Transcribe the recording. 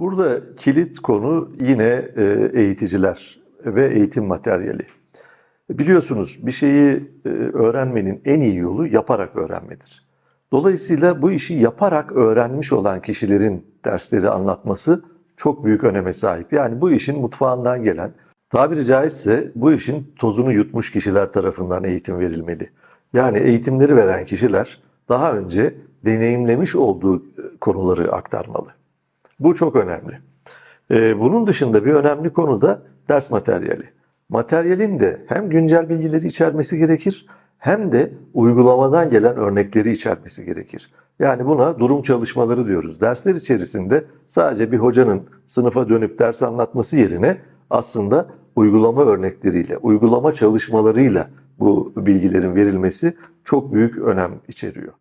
Burada kilit konu yine e, eğiticiler ve eğitim materyali. Biliyorsunuz bir şeyi e, öğrenmenin en iyi yolu yaparak öğrenmedir. Dolayısıyla bu işi yaparak öğrenmiş olan kişilerin dersleri anlatması çok büyük öneme sahip. Yani bu işin mutfağından gelen, tabiri caizse bu işin tozunu yutmuş kişiler tarafından eğitim verilmeli. Yani eğitimleri veren kişiler daha önce deneyimlemiş olduğu e, konuları aktarmalı. Bu çok önemli. Ee, Bunun dışında bir önemli konu da ders materyali. Materyalin de hem güncel bilgileri içermesi gerekir hem de uygulamadan gelen örnekleri içermesi gerekir. Yani buna durum çalışmaları diyoruz. Dersler içerisinde sadece bir hocanın sınıfa dönüp ders anlatması yerine aslında uygulama örnekleriyle, uygulama çalışmalarıyla bu bilgilerin verilmesi çok büyük önem içeriyor.